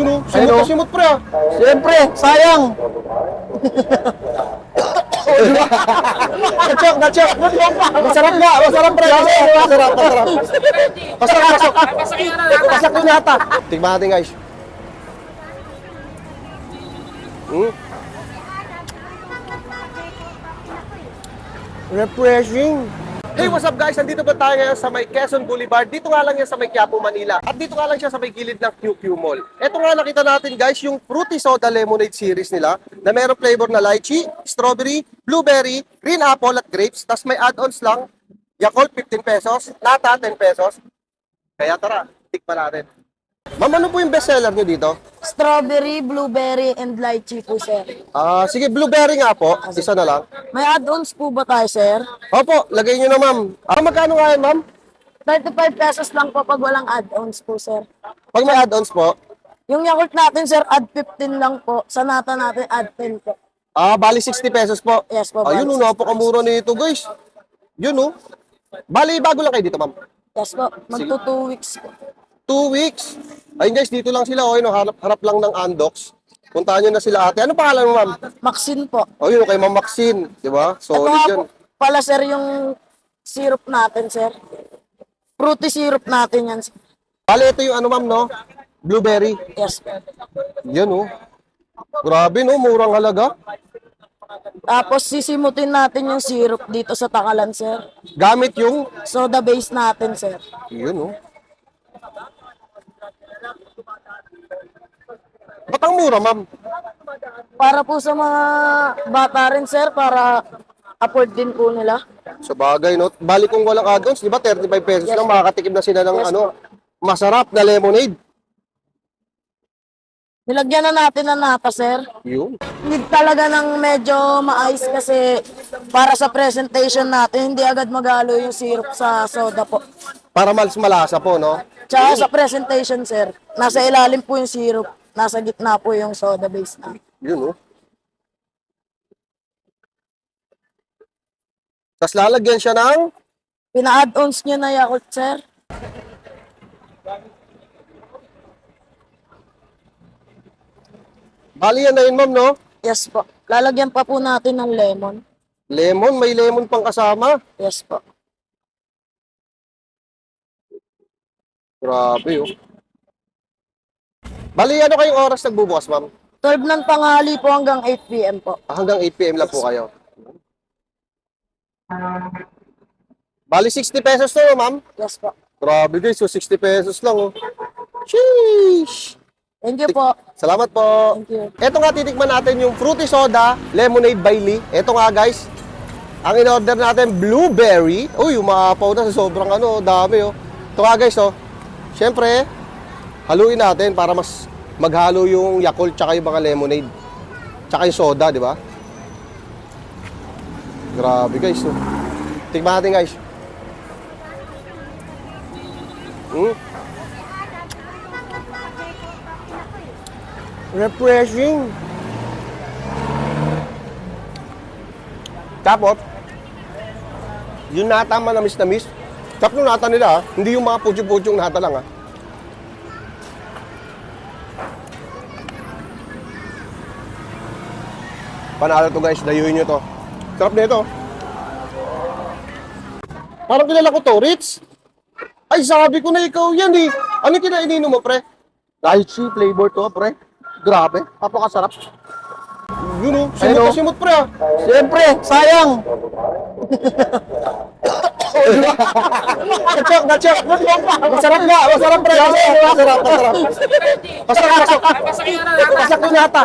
Yun o, simot Ayun, na oh. simot pre ah. Siyempre, sayang. Nachok, nachok. Masarap nga, masarap pre. Masarap, masarap. Pasok, pasok. Pasok yung nata. Tignan natin guys. Hmm? Refreshing. Hey, what's up guys? Nandito ba tayo ngayon sa may Quezon Boulevard? Dito nga lang yan sa may Quiapo, Manila. At dito nga lang siya sa may gilid ng QQ Mall. Ito nga nakita natin guys, yung Fruity Soda Lemonade series nila na merong flavor na lychee, strawberry, blueberry, green apple at grapes. Tapos may add-ons lang, Yakult 15 pesos, Nata 10 pesos. Kaya tara, tikpa natin. Ma'am, ano po yung bestseller nyo dito? Strawberry, blueberry, and lychee po, sir. Ah, sige, blueberry nga po. Isa na lang. May add-ons po ba tayo, sir? Opo, lagay nyo na ma'am. Ah, magkano nga yan ma'am? 35 pesos lang po pag walang add-ons po, sir. Pag may add-ons po, Yung Yakult natin, sir, add 15 lang po. Sa nata natin, add 10 po. Ah, bali 60 pesos po. Yes po, Ayun, oh, bali 60 napakamura nito, guys. Yun, oh. Bali, bago lang kayo dito, ma'am. Yes po, magto 2 weeks po. Two weeks. Ayun, guys, dito lang sila, oh. Yun, oh, harap, harap lang ng Andox. Puntahan nyo na sila, ate. Ano pangalan mo, ma'am? Maxine po. Oh, yun, kay Ma'am Maxine. Di ba? Ito Solid nga po pala, sir, yung syrup natin, sir. Fruity syrup natin yan. sir. Bali, ito yung ano, ma'am, no? Blueberry. Yes. Yan, oh. Grabe, no? Murang halaga. Tapos sisimutin natin yung syrup dito sa takalan, sir. Gamit yung... Soda base natin, sir. Yun, oh. Ba't ang mura, ma'am? Para po sa mga bata rin, sir, para afford din po nila. Sa bagay, no? Bali kung walang add-ons, di ba 35 pesos lang, makakatikim na sila ng Yes, ano, masarap na lemonade. Nilagyan na natin ng nata, sir. Yun. Need talaga ng medyo maayos kasi para sa presentation natin, hindi agad magalo yung syrup sa soda po. Para mas malasa po, no? Tsaka sa presentation, sir, nasa ilalim po yung syrup, nasa gitna po yung soda base na. Yun, no? Tapos lalagyan siya ng Pina-add-ons nyo na Yakult, sir. Bali yan na yun, ma'am, no? Yes po. Lalagyan pa po natin ng lemon. Lemon, may lemon pang kasama. Yes po. Grabe, oh. Bali, ano kayong oras nagbubukas, ma'am? 12 ng tanghali po hanggang 8 p.m. po. Ah, Hanggang 8 p.m. lang po kayo. Bali, 60 pesos to, ma'am. Yes po. Grabe guys, so 60 pesos lang, oh. Sheesh! Thank you po. Salamat po. Thank you. Ito nga titikman natin yung fruity soda, lemonade by Lee. Ito nga guys, ang in-order natin blueberry. Uy, umaapaw na sa sobrang ano, dami oh. Ito nga guys oh. Siyempre, haluin natin para mas maghalo yung Yakult tsaka yung mga lemonade. Tsaka yung soda, di ba? Grabe guys oh. Tikman natin guys. Hmm? Refreshing. Tapos, yung nata manamis na miss, tapos yung nata nila, ah, hindi yung mga putyo-putyong nata lang ah. Panalo to guys, dayuhin nyo to. Sarap nito. Parang kilala ko to, Ritz. Ay, sabi ko na ikaw yan eh. Ano yung kinainino mo, pre? Lychee flavor to, pre. Grabe, napakasarap. Yun oh, simot Ayun, na oh. simot, pre ah. Siyempre, sayang. Nachok, nachok. Masarap nga, masarap pre. Masarap, masarap, masarap. Pasok, pasok. Pasok yung nata.